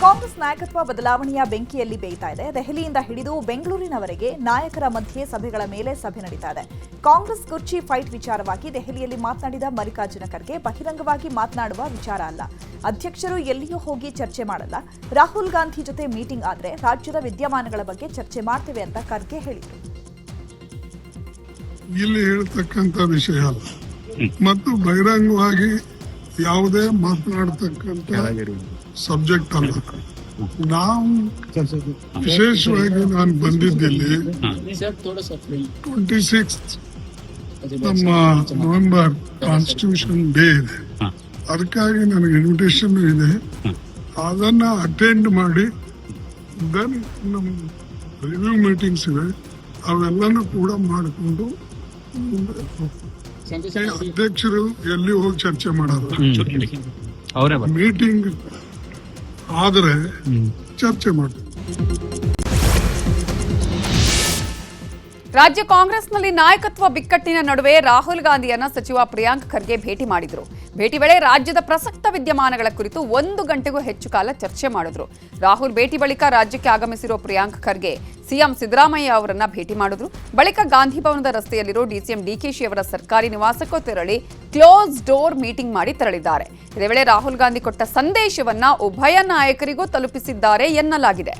ಕಾಂಗ್ರೆಸ್ ನಾಯಕತ್ವ ಬದಲಾವಣೆಯ ಬೆಂಕಿಯಲ್ಲಿ ಬೇಯ್ತಾ ಇದೆ. ದೆಹಲಿಯಿಂದ ಹಿಡಿದು ಬೆಂಗಳೂರಿನವರೆಗೆ ನಾಯಕರ ಮಧ್ಯೆ ಸಭೆಗಳ ಮೇಲೆ ಸಭೆ ನಡೀತಾ ಇದೆ. ಕಾಂಗ್ರೆಸ್ ಕುರ್ಚಿ ಫೈಟ್ ವಿಚಾರವಾಗಿ ದೆಹಲಿಯಲ್ಲಿ ಮಾತನಾಡಿದ ಮಲ್ಲಿಕಾರ್ಜುನ ಖರ್ಗೆ, ಬಹಿರಂಗವಾಗಿ ಮಾತನಾಡುವ ವಿಚಾರ ಅಲ್ಲ. ಅಧ್ಯಕ್ಷರು ಎಲ್ಲಿಯೂ ಹೋಗಿ ಚರ್ಚೆ ಮಾಡಲ್ಲ. ರಾಹುಲ್ ಗಾಂಧಿ ಜೊತೆ ಮೀಟಿಂಗ್ ಆದ್ರೆ ರಾಜ್ಯದ ವಿದ್ಯಮಾನಗಳ ಬಗ್ಗೆ ಚರ್ಚೆ ಮಾಡ್ತೇವೆ ಅಂತ ಖರ್ಗೆ ಹೇಳಿದರು. ಇಲ್ಲಿ ವಿಷಯ ಅಲ್ಲ. ಮತ್ತು ಬಹಿರಂಗವಾಗಿ ಯಾವುದೇ ಮಾತನಾಡ್ತಕ್ಕಂಥ ಸಬ್ಜೆಕ್ಟ್ ಅಲ್ಲ. ನಾವು ವಿಶೇಷವಾಗಿ ನಾನು ಬಂದಿದ್ದಲ್ಲಿ ಟ್ವೆಂಟಿ ಸಿಕ್ಸ್ ನಮ್ಮ ನವೆಂಬರ್ ಕಾನ್ಸ್ಟಿಟ್ಯೂಷನ್ ಡೇ ಇದೆ. ಅದಕ್ಕಾಗಿ ನನಗೆ ಇನ್ವಿಟೇಷನ್ ಇದೆ. ಅದನ್ನ ಅಟೆಂಡ್ ಮಾಡಿ ದೆನ್ ನಮ್ಮ ರಿವ್ಯೂ ಮೀಟಿಂಗ್ಸ್ ಇವೆ ಅವೆಲ್ಲನೂ ಕೂಡ ಮಾಡಿಕೊಂಡು ಮುಂದೆ ಅಧ್ಯಕ್ಷರು ಎಲ್ಲಿ ಹೋಗಿ ಚರ್ಚೆ ಮಾಡೋದು ಅವರೇ ಮೀಟಿಂಗ್ ಆದರೆ ಚರ್ಚೆ ಮಾಡ್ತೀವಿ ರಾಜ್ಯ ಕಾಂಗ್ರೆಸ್ನಲ್ಲಿ ನಾಯಕತ್ವ ಬಿಕ್ಕಟ್ಟಿನ ನಡುವೆ ರಾಹುಲ್ ಗಾಂಧಿಯನ್ನ ಸಚಿವ ಪ್ರಿಯಾಂಕ್ ಖರ್ಗೆ ಭೇಟಿ ಮಾಡಿದರು. ಭೇಟಿ ವೇಳೆ ರಾಜ್ಯದ ಪ್ರಸಕ್ತ ವಿದ್ಯಮಾನಗಳ ಕುರಿತು ಒಂದು ಗಂಟೆಗೂ ಹೆಚ್ಚು ಕಾಲ ಚರ್ಚೆ ಮಾಡಿದ್ರು. ರಾಹುಲ್ ಭೇಟಿ ಬಳಿಕ ರಾಜ್ಯಕ್ಕೆ ಆಗಮಿಸಿರುವ ಪ್ರಿಯಾಂಕ್ ಖರ್ಗೆ ಸಿಎಂ ಸಿದ್ದರಾಮಯ್ಯ ಅವರನ್ನ ಭೇಟಿ ಮಾಡಿದ್ರು. ಬಳಿಕ ಗಾಂಧಿ ಭವನದ ರಸ್ತೆಯಲ್ಲಿರೋ ಡಿಸಿಎಂ ಡಿಕೆಶಿ ಅವರ ಸರ್ಕಾರಿ ನಿವಾಸಕ್ಕೂ ತೆರಳಿ ಕ್ಲೋಸ್ ಡೋರ್ ಮೀಟಿಂಗ್ ಮಾಡಿ ತೆರಳಿದ್ದಾರೆ. ಇದೇ ವೇಳೆ ರಾಹುಲ್ ಗಾಂಧಿ ಕೊಟ್ಟ ಸಂದೇಶವನ್ನ ಉಭಯ ನಾಯಕರಿಗೂ ತಲುಪಿಸಿದ್ದಾರೆ ಎನ್ನಲಾಗಿದೆ.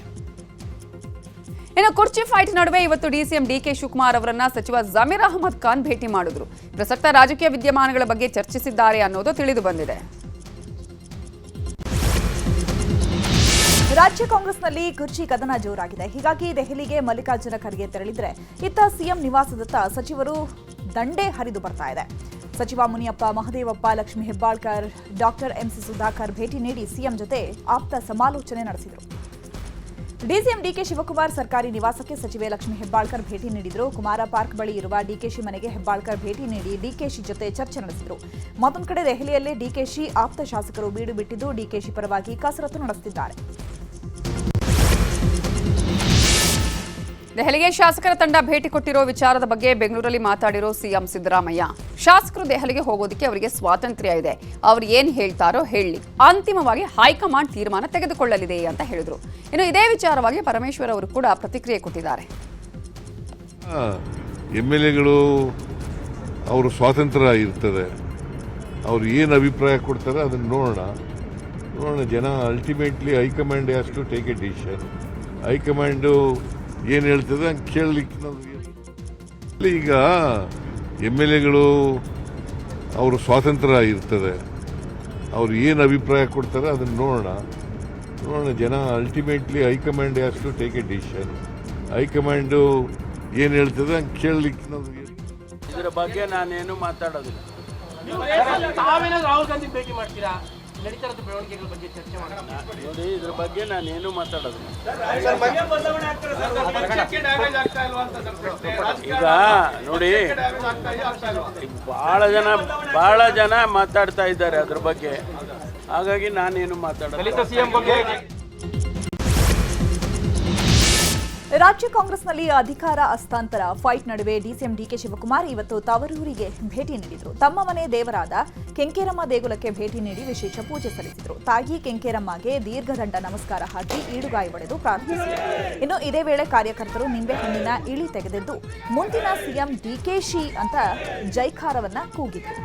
ಇನ್ನು ಕುರ್ಚಿ ಫೈಟ್ ನಡುವೆ ಇವತ್ತು ಡಿಸಿಎಂ ಡಿಕೆ ಶಿವಕುಮಾರ್ ಅವರನ್ನ ಸಚಿವ ಜಮೀರ್ ಅಹಮದ್ ಖಾನ್ ಭೇಟಿ ಮಾಡಿದ್ರು. ಪ್ರಸಕ್ತ ರಾಜಕೀಯ ವಿದ್ಯಮಾನಗಳ ಬಗ್ಗೆ ಚರ್ಚಿಸಿದ್ದಾರೆ ಅನ್ನೋದು ತಿಳಿದು ಬಂದಿದೆ. ರಾಜ್ಯ ಕಾಂಗ್ರೆಸ್ನಲ್ಲಿ ಕುರ್ಚಿ ಕದನ ಜೋರಾಗಿದೆ. ಹೀಗಾಗಿ ದೆಹಲಿಗೆ ಮಲ್ಲಿಕಾರ್ಜುನ ಖರ್ಗೆ ತೆರಳಿದ್ರೆ ಇತ್ತ ಸಿಎಂ ನಿವಾಸದತ್ತ ಸಚಿವರು ದಂಡೆ ಹರಿದು ಬರ್ತಾ ಇದೆ. ಸಚಿವ Muniyappa, Mahadevappa, Lakshmi Hebbalkar, doctor M C Sudhakar ಭೇಟಿ ನೀಡಿ ಸಿಎಂ ಜೊತೆ ಆಪ್ತ ಸಮಾಲೋಚನೆ ನಡೆಸಿದರು. ಡಿಸಿಎಂ ಡಿಕೆ ಶಿವಕುಮಾರ್ ಸರ್ಕಾರಿ ನಿವಾಸಕ್ಕೆ ಸಚಿವೆ ಲಕ್ಷ್ಮಿ ಹೆಬ್ಬಾಳ್ಕರ್ ಭೇಟಿ ನೀಡಿದರು. ಕುಮಾರ ಪಾರ್ಕ್ ಬಳಿ ಇರುವ ಡಿಕೆಶಿ ಮನೆಗೆ ಹೆಬ್ಬಾಳ್ಕರ್ ಭೇಟಿ ನೀಡಿ ಡಿಕೆಶಿ ಜೊತೆ ಚರ್ಚೆ ನಡೆಸಿದರು. ಮತ್ತೊಂದು ಕಡೆ ದೆಹಲಿಯಲ್ಲೇ ಡಿಕೆಶಿ ಆಪ್ತ ಶಾಸಕರು ಬೀಡು ಬಿಟ್ಟಿದ್ದು ಡಿಕೆಶಿ ಪರವಾಗಿ ಕಸರತ್ತು ನಡೆಸುತ್ತಿದ್ದಾರೆ. ದೆಹಲಿಗೆ ಶಾಸಕರ ತಂಡ ಭೇಟಿ ಕೊಟ್ಟಿರೋ ವಿಚಾರದ ಬಗ್ಗೆ ಬೆಂಗಳೂರಲ್ಲಿ ಮಾತಾಡಿರೋ ಸಿಎಂ ಸಿದ್ದರಾಮಯ್ಯ. ಶಾಸಕರು ದೆಹಲಿಗೆ ಹೋಗೋದಕ್ಕೆ ಅವರಿಗೆ ಸ್ವಾತಂತ್ರ್ಯ ಇದೆ. ಅವ್ರು ಏನ್ ಹೇಳ್ತಾರೋ ಹೇಳಿ. ಅಂತಿಮವಾಗಿ ಹೈಕಮಾಂಡ್ ತೀರ್ಮಾನ ತೆಗೆದುಕೊಳ್ಳಲಿದೆ ಅಂತ ಹೇಳಿದ್ರು. ಇನ್ನು ಇದೇ ವಿಚಾರವಾಗಿ ಪರಮೇಶ್ವರ್ ಅವರು ಕೂಡ ಪ್ರತಿಕ್ರಿಯೆ ಕೊಟ್ಟಿದ್ದಾರೆ. ಎಂ ಎಲ್ ಎಗಳು ಅವರು ಸ್ವಾತಂತ್ರ್ಯ ಇರ್ತದೆ. ಅವ್ರು ಏನು ಅಭಿಪ್ರಾಯ ಕೊಡ್ತಾರೆ ಅದನ್ನು ನೋಡೋಣ. ನೋಡೋಣ, ಜನ ultimately high command has to take a decision high command ಏನು ಹೇಳ್ತದೆ ಹಂಗೆ ಕೇಳಲಿಕ್ಕೆ ನಮಗೆ ಈಗ ಎಂ ಎಲ್ ಎಗಳು ಅವರು ಸ್ವಾತಂತ್ರ್ಯ ಇರ್ತದೆ. ಅವ್ರು ಏನು ಅಭಿಪ್ರಾಯ ಕೊಡ್ತಾರೆ ಅದನ್ನು ನೋಡೋಣ. ನೋಡೋಣ ಜನ ultimately high command has to take a decision high command ಏನು ಹೇಳ್ತದೆ ಹಂಗೆ ಕೇಳಲಿಕ್ಕೆ ನಮಗೆ ಇದರ ಬಗ್ಗೆ ನಾನೇನು ಮಾತಾಡೋದಿಲ್ಲ. ತಾವೇನಾದ್ರೂ ರಾಹುಲ್ ಗಾಂಧಿ ಭೇಟಿ ಮಾಡ್ತೀರಾ? ನಡೀತಾ ಇರೋದು ಬೆಳವಣಿಗೆಗಳ ಬಗ್ಗೆ ಚರ್ಚೆ ಮಾಡೋಣ. ನೋಡಿ ಇದ್ರ ಬಗ್ಗೆ ನಾನೇನು ಮಾತಾಡೋದು? ಈಗ ನೋಡಿ ಬಹಳ ಜನ ಬಹಳ ಜನ ಮಾತಾಡ್ತಾ ಇದ್ದಾರೆ ಅದ್ರ ಬಗ್ಗೆ. ಹಾಗಾಗಿ ನಾನೇನು ಮಾತಾಡೋದಿಲ್ಲ ರಾಜ್ಯ ಕಾಂಗ್ರೆಸ್ನಲ್ಲಿ ಅಧಿಕಾರ ಹಸ್ತಾಂತರ. ಫೈಟ್ ನಡುವೆ ಡಿಸಿಎಂ ಡಿಕೆ ಶಿವಕುಮಾರ್ ಇವತ್ತು ತವರೂರಿಗೆ ಭೇಟಿ ನೀಡಿದರು. ತಮ್ಮ ಮನೆ ದೇವರಾದ ಕೆಂಕೇರಮ್ಮ ದೇಗುಲಕ್ಕೆ ಭೇಟಿ ನೀಡಿ ವಿಶೇಷ ಪೂಜೆ ಸಲ್ಲಿಸಿದರು. ತಾಯಿ ಕೆಂಕೇರಮ್ಮಗೆ ದೀರ್ಘದಂಡ ನಮಸ್ಕಾರ ಹಾಕಿ ಈಡುಗಾಯಿ ಒಡೆದು ಪ್ರಾರ್ಥಿಸಿದರು. ಇನ್ನು ಇದೇ ವೇಳೆ ಕಾರ್ಯಕರ್ತರು ನಿಂಬೆಹಣ್ಣಿನ ಇಳಿ ತೆಗೆದಿದ್ದು. ಮುಂದಿನ ಸಿಎಂ ಡಿಕೆಶಿ ಅಂತ ಜೈಕಾರವನ್ನ ಕೂಗಿದರು.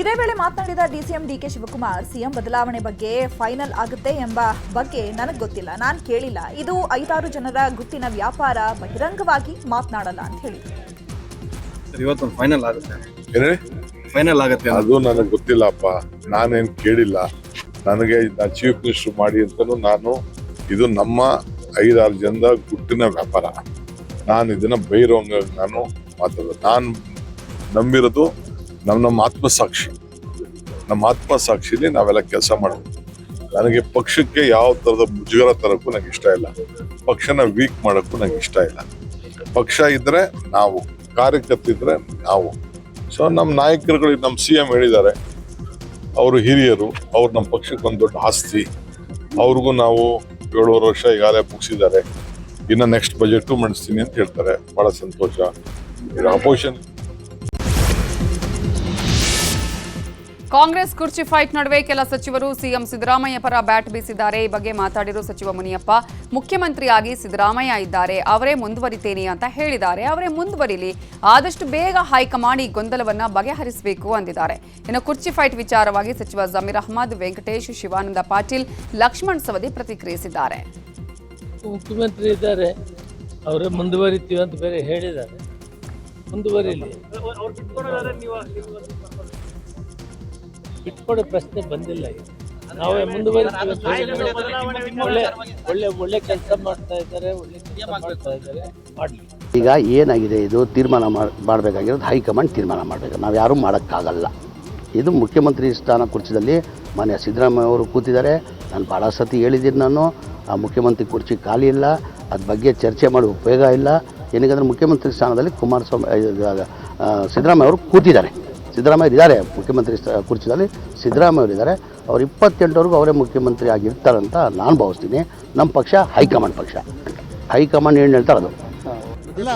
ಇದೇ ವೇಳೆ ಮಾತನಾಡಿದ ಡಿಸಿಎಂ ಡಿಕೆ ಶಿವಕುಮಾರ್ ಸಿಎಂ ಬದಲಾವಣೆ ಬಗ್ಗೆ ಫೈನಲ್ ಆಗುತ್ತೆ ಎಂಬ ಬಗ್ಗೆ ನನಗೆ ಗೊತ್ತಿಲ್ಲ. ನಾನು ಕೇಳಿಲ್ಲ. ಇದು ಐದಾರು ಜನರ ಗುಟ್ಟಿನ ವ್ಯಾಪಾರ ಬಹಿರಂಗವಾಗಿ ಮಾತನಾಡಲ್ಲ ಅಂತ ಹೇಳಿದ್ರು ಸರ್ ಫೈನಲ್ ಆಗುತ್ತೆ. ಏನೇ? ಫೈನಲ್ ಆಗುತ್ತೆ. ಅದು ನನಗೆ ಗೊತ್ತಿಲ್ಲಪ್ಪ. ನಾನೇನು ಕೇಳಿಲ್ಲ. ನನಗೆ ಚೀಫ್ ಮಿನಿಸ್ಟರ್ ಮಾಡಿ ಅಂತಲೂ ನಾನು ಇದು ನಮ್ಮ ಐದಾರು ಜನದ ಗುಟ್ಟಿನ ವ್ಯಾಪಾರ. ನಾನು ಇದನ್ನ ಬೈರೋಂಗ ನಾನು ಮಾತಾಡೋದು. ನಾನು ನಂಬಿರೋದು ನಮ್ಮ ನಮ್ಮ ಆತ್ಮಸಾಕ್ಷಿ ನಮ್ಮ ಆತ್ಮಸಾಕ್ಷಿಲಿ ನಾವೆಲ್ಲ ಕೆಲಸ ಮಾಡೋದು ನನಗೆ ಪಕ್ಷಕ್ಕೆ ಯಾವ ಥರದ ಮುಜುಗರ ತರೋಕ್ಕೂ ನಂಗೆ ಇಷ್ಟ ಇಲ್ಲ. ಪಕ್ಷನ ವೀಕ್ ಮಾಡೋಕ್ಕೂ ನಂಗೆ ಇಷ್ಟ ಇಲ್ಲ. ಪಕ್ಷ ಇದ್ದರೆ ನಾವು ಕಾರ್ಯಕರ್ತಿದ್ರೆ ನಾವು. ಸೊ ನಮ್ಮ ನಾಯಕರುಗಳಿಗೆ ನಮ್ಮ ಸಿ ಎಂ ಹೇಳಿದ್ದಾರೆ. ಅವರು ಹಿರಿಯರು, ಅವ್ರು ನಮ್ಮ ಪಕ್ಷಕ್ಕೆ ಒಂದು ದೊಡ್ಡ ಆಸ್ತಿ. ಅವ್ರಿಗೂ ನಾವು ಏಳುವರೆ ವರ್ಷ ಈಗಾಗಲೇ ಮುಗಿಸಿದ್ದಾರೆ. ಇನ್ನು ನೆಕ್ಸ್ಟ್ ಬಜೆಟು ಮಂಡಿಸ್ತೀನಿ ಅಂತ ಹೇಳ್ತಾರೆ. ಭಾಳ ಸಂತೋಷ. ಅಪೋಸಿಷನ್ ಕಾಂಗ್ರೆಸ್ ಕುರ್ಚಿ ಫೈಟ್ ನಡುವೆ ಕೆಲ ಸಚಿವರು ಸಿಎಂ ಸಿದ್ದರಾಮಯ್ಯ ಪರ ಬ್ಯಾಟ್ ಬೀಸಿದ್ದಾರೆ. ಈ ಬಗ್ಗೆ ಮಾತಾಡಿರೋ ಸಚಿವ ಮುನಿಯಪ್ಪ ಮುಖ್ಯಮಂತ್ರಿಯಾಗಿ ಸಿದ್ದರಾಮಯ್ಯ ಇದ್ದಾರೆ. ಅವರೇ ಮುಂದುವರಿತೇನೆ ಅಂತ ಹೇಳಿದ್ದಾರೆ. ಅವರೇ ಮುಂದುವರಿಲಿ. ಆದಷ್ಟು ಬೇಗ ಹೈಕಮಾಂಡ್ ಈ ಗೊಂದಲವನ್ನ ಬಗೆಹರಿಸಬೇಕು ಅಂದಿದ್ದಾರೆ. ಇನ್ನು ಕುರ್ಚಿ ಫೈಟ್ ವಿಚಾರವಾಗಿ ಸಚಿವ ಜಮೀರ್ ಅಹಮದ್ ವೆಂಕಟೇಶ್ ಶಿವಾನಂದ ಪಾಟೀಲ್ ಲಕ್ಷ್ಮಣ್ ಸವದಿ ಪ್ರತಿಕ್ರಿಯಿಸಿದ್ದಾರೆ. ಮುಖ್ಯಮಂತ್ರಿ ಇದ್ದಾರೆ. ಅವರೇ ಮುಂದುವರಿತೀವಿ ಅಂತ ಬೇರೆ ಹೇಳಿದ್ದಾರೆ. ಮುಂದುವರಿಲಿ. ಬಿಟ್ಕೊಡೋ ಪ್ರಶ್ನೆ ಬಂದಿಲ್ಲ ಈಗ. ನಾವೇ ಮುಂದುವರಿತೀವಿ. ಒಳ್ಳೆ ಒಳ್ಳೆ ಒಳ್ಳೆ ಕೆಲಸ ಮಾಡ್ತಾ ಇದ್ದಾರೆ ಒಳ್ಳೆ ಕೆಲಸ ಮಾಡ್ತಾ ಇದ್ದಾರೆ. ಮಾಡಲಿ. ಈಗ ಏನಾಗಿದೆ ಇದು ತೀರ್ಮಾನ ಮಾಡಬೇಕಾಗಿರೋದು ಹೈಕಮಾಂಡ್ ತೀರ್ಮಾನ ಮಾಡಬೇಕು. ನಾವು ಯಾರೂ ಮಾಡೋಕ್ಕಾಗಲ್ಲ. ಇದು ಮುಖ್ಯಮಂತ್ರಿ ಸ್ಥಾನ ಕುರ್ಚಿದಲ್ಲಿ ಮಾನ್ಯ ಸಿದ್ದರಾಮಯ್ಯ ಅವರು ಕೂತಿದ್ದಾರೆ. ನಾನು ಭಾಳ ಸತಿ ಹೇಳಿದ್ದೀನಿ ನಾನು. ಆ ಮುಖ್ಯಮಂತ್ರಿ ಕುರ್ಚಿ ಖಾಲಿ ಇಲ್ಲ. ಅದ್ರ ಬಗ್ಗೆ ಚರ್ಚೆ ಮಾಡೋ ಉಪಯೋಗ ಇಲ್ಲ. ಏನಕ್ಕಂದ್ರೆ ಮುಖ್ಯಮಂತ್ರಿ ಸ್ಥಾನದಲ್ಲಿ ಕುಮಾರಸ್ವಾಮಿ ಸಿದ್ದರಾಮಯ್ಯ ಅವರು ಕೂತಿದ್ದಾರೆ. ಸಿದ್ದರಾಮಯ್ಯ ಇದ್ದಾರೆ ಮುಖ್ಯಮಂತ್ರಿ ಕುರ್ಚಿನಲ್ಲಿ ಕುರ್ಚಿದಲ್ಲಿ ಸಿದ್ದರಾಮಯ್ಯ ಅವರು ಇದ್ದಾರೆ. ಅವ್ರು ಇಪ್ಪತ್ತೆಂಟವರೆಗೂ ಅವರೇ ಮುಖ್ಯಮಂತ್ರಿ ಆಗಿರ್ತಾರಂತ ನಾನು ಭಾವಿಸ್ತೀನಿ. ನಮ್ಮ ಪಕ್ಷ ಹೈಕಮಾಂಡ್ ಪಕ್ಷ. ಹೈಕಮಾಂಡ್ ಏನು ಹೇಳ್ತಾರೆ ಅದು? ಇಲ್ಲ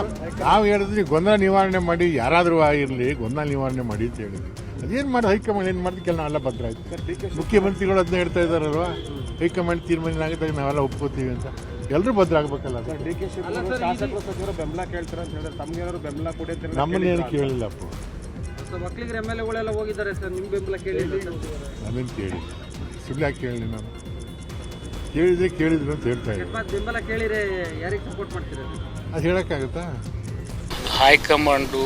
ನಾವು ಹೇಳಿದ್ವಿ ಗೊಂದಲ ನಿವಾರಣೆ ಮಾಡಿ ಯಾರಾದರೂ ಆಗಿರಲಿ ಗೊಂದಲ ನಿವಾರಣೆ ಮಾಡಿ ಅಂತ ಹೇಳಿದ್ವಿ. ಅದೇನು ಮಾಡಿ ಹೈಕಮಾಂಡ್ ಏನು ಮಾಡಿದ ಕೆಲ ನಾವೆಲ್ಲ ಭದ್ರ ಆಯ್ತು. ಮುಖ್ಯಮಂತ್ರಿಗಳು ಅದನ್ನ ಹೇಳ್ತಾ ಇದ್ದಾರಲ್ವ ಹೈಕಮಾಂಡ್ ತೀರ್ಮಾನ ಆಗುತ್ತೆ ನಾವೆಲ್ಲ ಒಪ್ಕೋತೀವಿ ಅಂತ. ಎಲ್ಲರೂ ಭದ್ರ ಆಗ್ಬೇಕಲ್ಲ ಡಿ ಕೆ ಸಚಿವರು ಬೆಂಬಲ ಕೇಳ್ತಾರೆ ಅಂತ ಹೇಳಿದ್ರೆ ತಮ್ಗೇನಾದ್ರು ಬೆಂಬಲ ಕೊಡಿ ಅಂತ ನಮ್ಮನ್ನೇನು ಕೇಳಿಲ್ಲಪ್ಪ. ಮಕ್ಳಿಗೆ ಎಂ ಎಲ್ ಎಗಳೆಲ್ಲ ಹೋಗಿದ್ದಾರೆ ಸರ್ ನಿಮ್ಮ ಬೆಂಬಲ ಕೇಳಿ ಅದನ್ನು ಕೇಳಿ ಸುಳ್ಳು ಯಾಕೆ ಕೇಳಲಿ ನಾನು? ಕೇಳಿದ್ರೆ ಕೇಳಿದ್ರು ಅಂತ ಹೇಳ್ತಾ ಇದ್ದೀನಿ ಬೆಂಬಲ ಕೇಳಿದ್ರೆ ಯಾರಿಗೆ ಸಪೋರ್ಟ್ ಮಾಡ್ತೀರಾ? ಅದು ಹೇಳೋಕ್ಕಾಗುತ್ತಾ? ಹೈಕಮಾಂಡು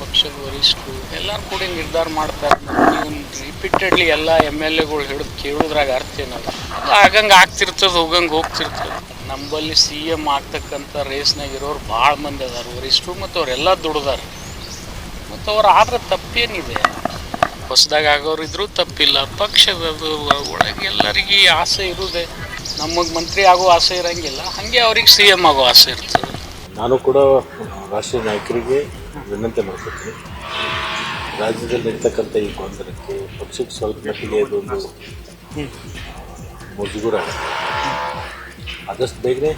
ಪಕ್ಷದ ವರಿಷ್ಠರು ಎಲ್ಲರೂ ಕೂಡ ನಿರ್ಧಾರ ಮಾಡ್ತಾರೆ. ನೀವು ರಿಪೀಟೆಡ್ಲಿ ಎಲ್ಲ ಎಂ ಎಲ್ ಎಗಳು ಹಿಡಿದು ಕೇಳೋದ್ರಾಗ ಅರ್ಥ ಏನಲ್ಲ. ಅದು ಆಗಂಗೆ ಆಗ್ತಿರ್ತದೆ ಹೋಗಂಗೆ ಹೋಗ್ತಿರ್ತದೆ. ನಮ್ಮಲ್ಲಿ ಸಿ ಎಂ ಆಗ್ತಕ್ಕಂಥ ರೇಸ್ನಾಗ ಇರೋರು ಭಾಳ ಮಂದಿ ಅದಾರ ವರಿಷ್ಠರು ಮತ್ತು ಅವರೆಲ್ಲ ದುಡ್ದಾರ. ಮತ್ತು ಅವ್ರು ಆದ್ರೆ ತಪ್ಪೇನಿದೆ. ಹೊಸದಾಗ ಆಗೋರು ಇದ್ರೂ ತಪ್ಪಿಲ್ಲ, ಪಕ್ಷದ ಒಳಗೆ ಎಲ್ಲರಿಗೆ ಆಸೆ ಇರುವುದೇ ನಮಗೆ ಮಂತ್ರಿ ಆಗೋ ಆಸೆ ಇರಂಗಿಲ್ಲ, ಹಾಗೆ ಅವ್ರಿಗೆ ಸಿ ಎಂ ಆಗೋ ಆಸೆ ಇರ್ತದೆ. ನಾನು ಕೂಡ ರಾಷ್ಟ್ರೀಯ ನಾಯಕರಿಗೆ ವಿನಂತಿ ಮಾಡ್ತೀನಿ ರಾಜ್ಯದಲ್ಲಿ ಇರ್ತಕ್ಕಂಥ ಈ ಗೊಂದಲಕ್ಕೆ ಪಕ್ಷಕ್ಕೆ ಸ್ವಲ್ಪ ಮಟ್ಟಿಗೆ ಒಂದು ಮುಜುಗುರ. ಆದಷ್ಟು ಬೇಗನೆ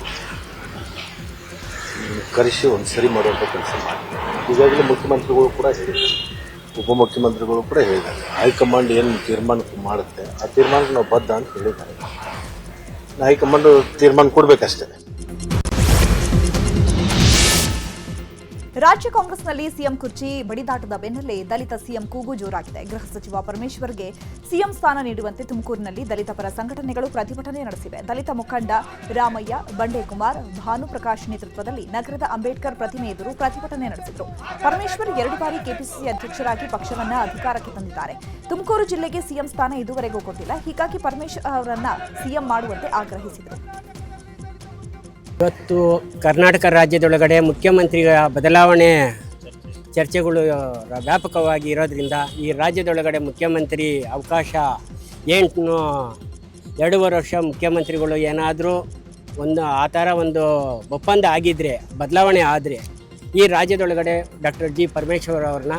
ಕರೆಸಿ ಒಂದು ಸರಿ ಮಾಡುವಂಥ ಕೆಲಸ ಮಾಡಿ. ಈಗಾಗಲೇ ಮುಖ್ಯಮಂತ್ರಿಗಳು ಕೂಡ ಹೇಳಿದ್ದಾರೆ. ಉಪಮುಖ್ಯಮಂತ್ರಿಗಳು ಕೂಡ ಹೇಳಿದ್ದಾರೆ. ಹೈಕಮಾಂಡ್ ಏನು ತೀರ್ಮಾನ ಮಾಡುತ್ತೆ, ಆ ತೀರ್ಮಾನಕ್ಕೆ ನಾವು ಬದ್ಧ ಅಂತ ಹೇಳಿದ್ದಾರೆ. ಹೈಕಮಾಂಡ್ ತೀರ್ಮಾನ ಕೊಡಬೇಕಷ್ಟೇ. ರಾಜ್ಯ ಕಾಂಗ್ರೆಸ್ನಲ್ಲಿ ಸಿಎಂ ಕುರ್ಚಿ ಬಡಿದಾಟದ ಬೆನ್ನಲ್ಲೇ ದಲಿತ ಸಿಎಂ ಕೂಗು ಜೋರಾಗಿದೆ. ಗೃಹ ಸಚಿವ ಪರಮೇಶ್ವರ್ಗೆ ಸಿಎಂ ಸ್ಥಾನ ನೀಡುವಂತೆ ತುಮಕೂರಿನಲ್ಲಿ ದಲಿತ ಪರ ಸಂಘಟನೆಗಳು ಪ್ರತಿಭಟನೆ ನಡೆಸಿವೆ. ದಲಿತ ಮುಖಂಡ ರಾಮಯ್ಯ, ಬಂಡೇಕುಮಾರ್ ಭಾನುಪ್ರಕಾಶ್ ನೇತೃತ್ವದಲ್ಲಿ ನಗರದ ಅಂಬೇಡ್ಕರ್ ಪ್ರತಿಮೆ ಎದುರು ಪ್ರತಿಭಟನೆ ನಡೆಸಿದರು. ಪರಮೇಶ್ವರ್ ಎರಡು ಬಾರಿ ಕೆಪಿಸಿಸಿ ಅಧ್ಯಕ್ಷರಾಗಿ ಪಕ್ಷವನ್ನ ಅಧಿಕಾರಕ್ಕೆ ತಂದಿದ್ದಾರೆ. ತುಮಕೂರು ಜಿಲ್ಲೆಗೆ ಸಿಎಂ ಸ್ಥಾನ ಇದುವರೆಗೂ ಕೊಟ್ಟಿಲ್ಲ. ಹೀಗಾಗಿ ಪರಮೇಶ್ವರ್ ಅವರನ್ನ ಸಿಎಂ ಮಾಡುವಂತೆ ಆಗ್ರಹಿಸಿದರು. ಇವತ್ತು ಕರ್ನಾಟಕ ರಾಜ್ಯದೊಳಗಡೆ ಮುಖ್ಯಮಂತ್ರಿಗಳ ಬದಲಾವಣೆ ಚರ್ಚೆಗಳು ವ್ಯಾಪಕವಾಗಿ ಇರೋದ್ರಿಂದ ಈ ರಾಜ್ಯದೊಳಗಡೆ ಮುಖ್ಯಮಂತ್ರಿ ಅವಕಾಶ ಎಂಟು ಎರಡೂವರೆ ವರ್ಷ ಮುಖ್ಯಮಂತ್ರಿಗಳು ಏನಾದರೂ ಒಂದು ಆ ಥರ ಒಂದು ಒಪ್ಪಂದ ಆಗಿದ್ದರೆ ಬದಲಾವಣೆ ಆದರೆ ಈ ರಾಜ್ಯದೊಳಗಡೆ ಡಾಕ್ಟರ್ ಜಿ ಪರಮೇಶ್ವರ್ ಅವ್ರನ್ನ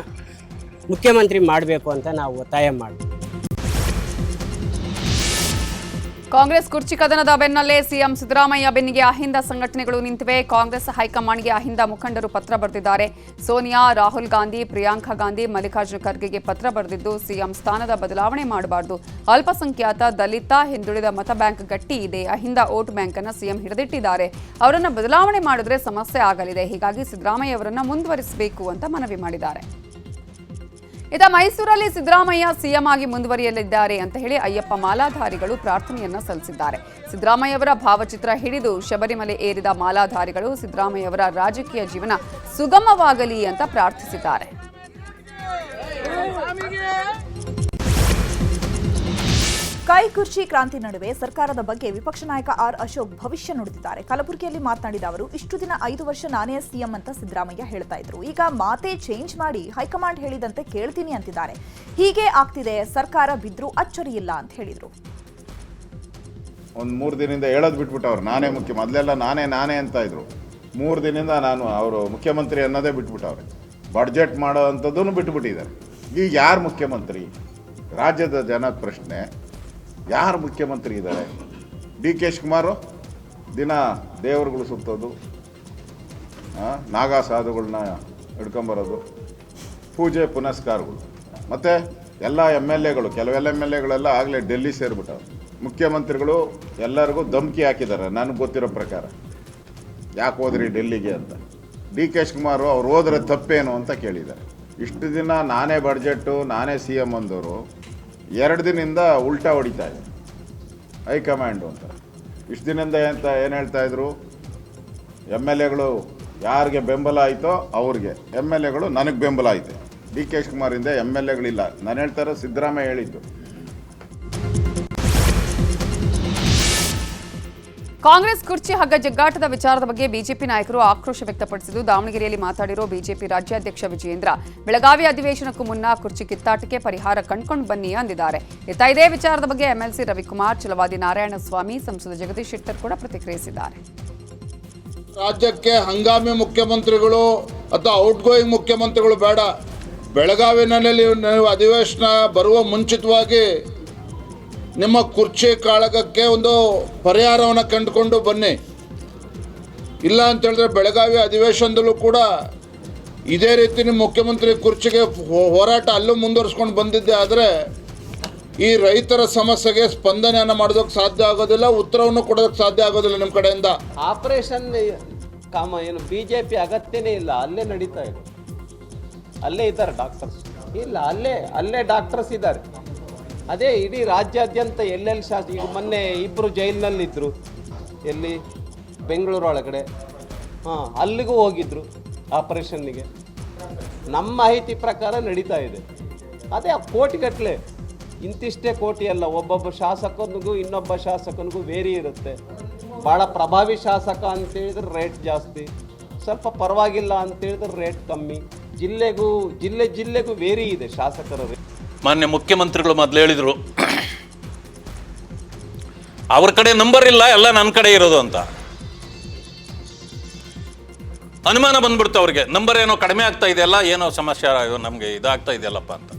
ಮುಖ್ಯಮಂತ್ರಿ ಮಾಡಬೇಕು ಅಂತ ನಾವು ಒತ್ತಾಯ ಮಾಡ್ತೀವಿ. ಕಾಂಗ್ರೆಸ್ ಕುರ್ಚಿ ಕದನದ ಬೆನ್ನಲ್ಲೇ ಸಿಎಂ ಸಿದ್ದರಾಮಯ್ಯ ಬೆನ್ನಿಗೆ ಅಹಿಂದ ಸಂಘಟನೆಗಳು ನಿಂತಿವೆ. ಕಾಂಗ್ರೆಸ್ ಹೈಕಮಾಂಡ್ಗೆ ಅಹಿಂದ ಮುಖಂಡರು ಪತ್ರ ಬರೆದಿದ್ದಾರೆ. ಸೋನಿಯಾ, ರಾಹುಲ್ ಗಾಂಧಿ, ಪ್ರಿಯಾಂಕಾ ಗಾಂಧಿ, ಮಲ್ಲಿಕಾರ್ಜುನ ಖರ್ಗೆಗೆ ಪತ್ರ ಬರೆದಿದ್ದು, ಸಿಎಂ ಸ್ಥಾನದ ಬದಲಾವಣೆ ಮಾಡಬಾರದು. ಅಲ್ಪಸಂಖ್ಯಾತ ದಲಿತ ಹಿಂದುಳಿದ ಮತ ಬ್ಯಾಂಕ್ ಗಟ್ಟಿ ಇದೆ. ಅಹಿಂದ ವೋಟ್ ಬ್ಯಾಂಕ್ ಅನ್ನು ಸಿಎಂ ಹಿಡಿದಿಟ್ಟಿದ್ದಾರೆ. ಅವರನ್ನು ಬದಲಾವಣೆ ಮಾಡಿದ್ರೆ ಸಮಸ್ಯೆ ಆಗಲಿದೆ. ಹೀಗಾಗಿ ಸಿದ್ದರಾಮಯ್ಯ ಅವರನ್ನು ಮುಂದುವರಿಸಬೇಕು ಅಂತ ಮನವಿ ಮಾಡಿದ್ದಾರೆ. ಇದ ಮೈಸೂರಲ್ಲಿ ಸಿದ್ದರಾಮಯ್ಯ ಸಿಎಂ ಆಗಿ ಮುಂದುವರಿಯಲಿದ್ದಾರೆ ಅಂತ ಹೇಳಿ ಅಯ್ಯಪ್ಪ ಮಾಲಾಧಾರಿಗಳು ಪ್ರಾರ್ಥನೆಯನ್ನ ಸಲ್ಲಿಸಿದ್ದಾರೆ. ಸಿದ್ದರಾಮಯ್ಯವರ ಭಾವಚಿತ್ರ ಹಿಡಿದು ಶಬರಿಮಲೆ ಏರಿದ ಮಾಲಾಧಾರಿಗಳು ಸಿದ್ದರಾಮಯ್ಯವರ ರಾಜಕೀಯ ಜೀವನ ಸುಗಮವಾಗಲಿ ಅಂತ ಪ್ರಾರ್ಥಿಸಿದ್ದಾರೆ. ಕೈ ಕುರ್ಚಿ ಕ್ರಾಂತಿ ನಡುವೆ ಸರ್ಕಾರದ ಬಗ್ಗೆ ವಿಪಕ್ಷ ನಾಯಕ ಆರ್ ಅಶೋಕ್ ಭವಿಷ್ಯ ನುಡಿದಿದ್ದಾರೆ. ಕಲಬುರಗಿಯಲ್ಲಿ ಮಾತನಾಡಿದ ಅವರು, ಇಷ್ಟು ದಿನ ಐದು ವರ್ಷ ನಾನೇ ಸಿಎಂ ಅಂತ ಸಿದ್ದರಾಮಯ್ಯ ಹೇಳ್ತಾ ಇದ್ರು. ಈಗ ಮಾತೆ ಚೇಂಜ್ ಮಾಡಿ ಹೈಕಮಾಂಡ್ ಹೇಳಿದಂತೆ ಕೇಳ್ತೀನಿ ಅಂತಿದ್ದಾರೆ. ಹೀಗೆ ಆಗ್ತಿದೆ, ಸರ್ಕಾರ ಬಿದ್ದರೂ ಅಚ್ಚರಿ ಇಲ್ಲ ಅಂತ ಹೇಳಿದ್ರು. ಒಂದು ಮೂರು ದಿನದಿಂದ ಹೇಳೋದು ಬಿಟ್ಬಿಟ್ಟವ್ರು ನಾನೇ ಮುಖ್ಯ, ಮೊದಲೆಲ್ಲ ನಾನೇ ನಾನೇ ಅಂತ ಇದ್ರು. ಮೂರು ದಿನದಿಂದ ನಾನು ಅವರು ಮುಖ್ಯಮಂತ್ರಿ ಅನ್ನೋದೇ ಬಿಟ್ಬಿಟ್ಟವ್ರೆ. ಬಡ್ಜೆಟ್ ಮಾಡೋ ಅಂಥದ್ದನ್ನು ಬಿಟ್ಬಿಟ್ಟಿದ್ದಾರೆ. ಈಗ ಯಾರು ಮುಖ್ಯಮಂತ್ರಿ? ರಾಜ್ಯದ ಜನ ಪ್ರಶ್ನೆ ಯಾರು ಮುಖ್ಯಮಂತ್ರಿ ಇದ್ದಾರೆ? ಡಿ ಕೆ ಶಿವಕುಮಾರು, ದಿನ ದೇವರುಗಳು ಸುತ್ತೋದು ನಾಗಾ ಸಾಧುಗಳನ್ನ ಹಿಡ್ಕೊಂಬರೋದು, ಪೂಜೆ ಪುನಸ್ಕಾರಗಳು. ಮತ್ತು ಎಲ್ಲ ಎಂ ಎಲ್ ಎಗಳು ಕೆಲವೆಲ್ಲ ಎಂ ಎಲ್ ಎಗಳೆಲ್ಲ ಆಗಲೇ ಡೆಲ್ಲಿ ಸೇರಿಬಿಟ್ಟವು ಮುಖ್ಯಮಂತ್ರಿಗಳು ಎಲ್ಲರಿಗೂ ಧಮಕಿ ಹಾಕಿದ್ದಾರೆ, ನನಗೆ ಗೊತ್ತಿರೋ ಪ್ರಕಾರ. ಯಾಕೆ ಹೋದ್ರಿ ಡೆಲ್ಲಿಗೆ ಅಂತ. ಡಿ ಕೆ ಶಿವಕುಮಾರು ಅವ್ರು ಹೋದ್ರೆ ತಪ್ಪೇನು ಅಂತ ಕೇಳಿದ್ದಾರೆ. ಇಷ್ಟು ದಿನ ನಾನೇ ಬಡ್ಜೆಟ್ಟು, ನಾನೇ ಸಿ ಎಂ ಅಂದವರು ಎರಡು ದಿನದಿಂದ ಉಲ್ಟಾ ಹೊಡಿತಾ ಇದೆ. ಹೈಕಮಾಂಡು ಅಂತ. ಇಷ್ಟು ದಿನದಿಂದ ಅಂತ ಏನು ಹೇಳ್ತಾ ಇದ್ರು? ಎಂ ಎಲ್ ಎಗಳು ಯಾರಿಗೆ ಬೆಂಬಲ ಆಯಿತೋ ಅವ್ರಿಗೆ. ಎಂ ಎಲ್ ಎಗಳು ನನಗೆ ಬೆಂಬಲ ಆಯಿತು. ಡಿ ಕೆ ಶಿವಕುಮಾರಿಂದ ಎಂ ಎಲ್ ಎಗಳಿಲ್ಲ. ನಾನು ಹೇಳ್ತಾರೆ ಸಿದ್ದರಾಮಯ್ಯ ಹೇಳಿದ್ದು. ಕಾಂಗ್ರೆಸ್ ಕುರ್ಚಿ ಹಗ್ಗ ಜಗ್ಗಾಟದ ವಿಚಾರದ ಬಗ್ಗೆ ಬಿಜೆಪಿ ನಾಯಕರು ಆಕ್ರೋಶ ವ್ಯಕ್ತಪಡಿಸಿದ್ದು, ದಾವಣಗೆರೆಯಲ್ಲಿ ಮಾತಾಡಿರೋ ಬಿಜೆಪಿ ರಾಜ್ಯಾಧ್ಯಕ್ಷ ವಿಜಯೇಂದ್ರ ಬೆಳಗಾವಿ ಅಧಿವೇಶನಕ್ಕೂ ಮುನ್ನ ಕುರ್ಚಿ ಕಿತ್ತಾಟಕ್ಕೆ ಪರಿಹಾರ ಕಂಡ್ಕೊಂಡು ಬನ್ನಿ ಅಂದಿದ್ದಾರೆ. ಇತ್ತ ಇದೇ ವಿಚಾರದ ಬಗ್ಗೆ ಎಂಎಲ್ಸಿ ರವಿಕುಮಾರ್ ನಾರಾಯಣ ನಾರಾಯಣಸ್ವಾಮಿ, ಸಂಸದ ಜಗದೀಶ್ ಶೆಟ್ಟರ್ ಕೂಡ ಪ್ರತಿಕ್ರಿಯಿಸಿದ್ದಾರೆ. ರಾಜ್ಯಕ್ಕೆ ಹಂಗಾಮಿ ಮುಖ್ಯಮಂತ್ರಿಗಳು ಅಥವಾ ಔಟ್ ಗೋಯಿಂಗ್ ಮುಖ್ಯಮಂತ್ರಿಗಳು ಬೇಡ. ಬೆಳಗಾವಿನಲ್ಲಿ ಅಧಿವೇಶನ ಬರುವ ಮುಂಚಿತವಾಗಿ ನಿಮ್ಮ ಕುರ್ಚಿ ಕಾಳಗಕ್ಕೆ ಒಂದು ಪರಿಹಾರವನ್ನು ಕಂಡುಕೊಂಡು ಬನ್ನಿ. ಇಲ್ಲ ಅಂತ ಹೇಳಿದ್ರೆ ಬೆಳಗಾವಿ ಅಧಿವೇಶನದಲ್ಲೂ ಕೂಡ ಇದೇ ರೀತಿ ನಿಮ್ಮ ಮುಖ್ಯಮಂತ್ರಿ ಕುರ್ಚಿಗೆ ಹೋರಾಟ ಅಲ್ಲೂ ಮುಂದುವರಿಸ್ಕೊಂಡು ಬಂದಿದ್ದೆ. ಆದರೆ ಈ ರೈತರ ಸಮಸ್ಯೆಗೆ ಸ್ಪಂದನೆಯನ್ನು ಮಾಡೋದಕ್ಕೆ ಸಾಧ್ಯ ಆಗೋದಿಲ್ಲ, ಉತ್ತರವನ್ನು ಕೊಡೋದಕ್ಕೆ ಸಾಧ್ಯ ಆಗೋದಿಲ್ಲ ನಿಮ್ಮ ಕಡೆಯಿಂದ. ಆಪರೇಷನ್ ಕಾಮ ಏನು ಬಿ ಜೆ ಪಿ ಅಗತ್ಯನೇ ಇಲ್ಲ. ಅಲ್ಲೇ ನಡೀತಾ ಇದೆ. ಅಲ್ಲೇ ಇದ್ದಾರೆ ಡಾಕ್ಟರ್ಸ್. ಇಲ್ಲ, ಅಲ್ಲೇ ಅಲ್ಲೇ ಡಾಕ್ಟರ್ಸ್ ಇದ್ದಾರೆ. ಅದೇ ಇಡೀ ರಾಜ್ಯಾದ್ಯಂತ ಎಲ್ಲೆಲ್ಲಿ ಶಾಸ, ಈಗ ಮೊನ್ನೆ ಇಬ್ಬರು ಜೈಲಿನಲ್ಲಿದ್ದರು ಎಲ್ಲಿ? ಬೆಂಗಳೂರು ಒಳಗಡೆ. ಹಾಂ, ಅಲ್ಲಿಗೂ ಹೋಗಿದ್ರು ಆಪರೇಷನ್ನಿಗೆ. ನಮ್ಮ ಮಾಹಿತಿ ಪ್ರಕಾರ ನಡೀತಾ ಇದೆ. ಅದೇ ಆ ಕೋಟಿಗಟ್ಟಲೆ. ಇಂತಿಷ್ಟೇ ಕೋಟಿ ಅಲ್ಲ, ಒಬ್ಬೊಬ್ಬ ಶಾಸಕನಿಗೂ ಇನ್ನೊಬ್ಬ ಶಾಸಕನಿಗೂ ವೇರಿ ಇರುತ್ತೆ. ಭಾಳ ಪ್ರಭಾವಿ ಶಾಸಕ ಅಂತ ಹೇಳಿದ್ರೆ ರೇಟ್ ಜಾಸ್ತಿ. ಸ್ವಲ್ಪ ಪರವಾಗಿಲ್ಲ ಅಂತ ಹೇಳಿದ್ರೆ ರೇಟ್ ಕಮ್ಮಿ. ಜಿಲ್ಲೆಗೂ, ಜಿಲ್ಲೆ ಜಿಲ್ಲೆಗೂ ವೇರಿ ಇದೆ ಶಾಸಕರ. ಮಾನ್ಯ ಮುಖ್ಯಮಂತ್ರಿಗಳು ಮೊದಲು ಹೇಳಿದರು. ಅವ್ರ ಕಡೆ ನಂಬರ್ ಇಲ್ಲ, ಎಲ್ಲ ನನ್ನ ಕಡೆ ಇರೋದು ಅಂತ. ಅನುಮಾನ ಬಂದ್ಬಿಡ್ತು ಅವ್ರಿಗೆ. ನಂಬರ್ ಏನೋ ಕಡಿಮೆ ಆಗ್ತಾ ಇದೆಯಲ್ಲ, ಏನೋ ಸಮಸ್ಯೆ ನಮಗೆ ಇದಾಗ್ತಾ ಇದೆಯಲ್ಲಪ್ಪ ಅಂತ.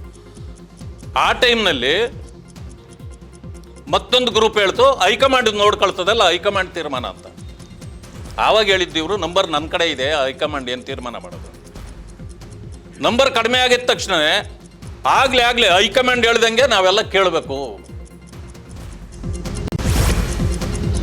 ಆ ಟೈಮ್ನಲ್ಲಿ ಮತ್ತೊಂದು ಗ್ರೂಪ್ ಹೇಳ್ತು, ಹೈಕಮಾಂಡ್ ನೋಡ್ಕೊಳ್ತದಲ್ಲ, ಹೈಕಮಾಂಡ್ ತೀರ್ಮಾನ ಅಂತ. ಆವಾಗ ಹೇಳಿದ್ದು ಇವರು ನಂಬರ್ ನನ್ನ ಕಡೆ ಇದೆ, ಹೈಕಮಾಂಡ್ ಏನು ತೀರ್ಮಾನ ಮಾಡೋದು? ನಂಬರ್ ಕಡಿಮೆ ಆಗಿದ ತಕ್ಷಣ ಆಗ್ಲೇ ಆಗ್ಲೇ ಹೈಕಮಾಂಡ್ ಹೇಳ್ದಂಗೆ ನಾವೆಲ್ಲ ಕೇಳಬೇಕು.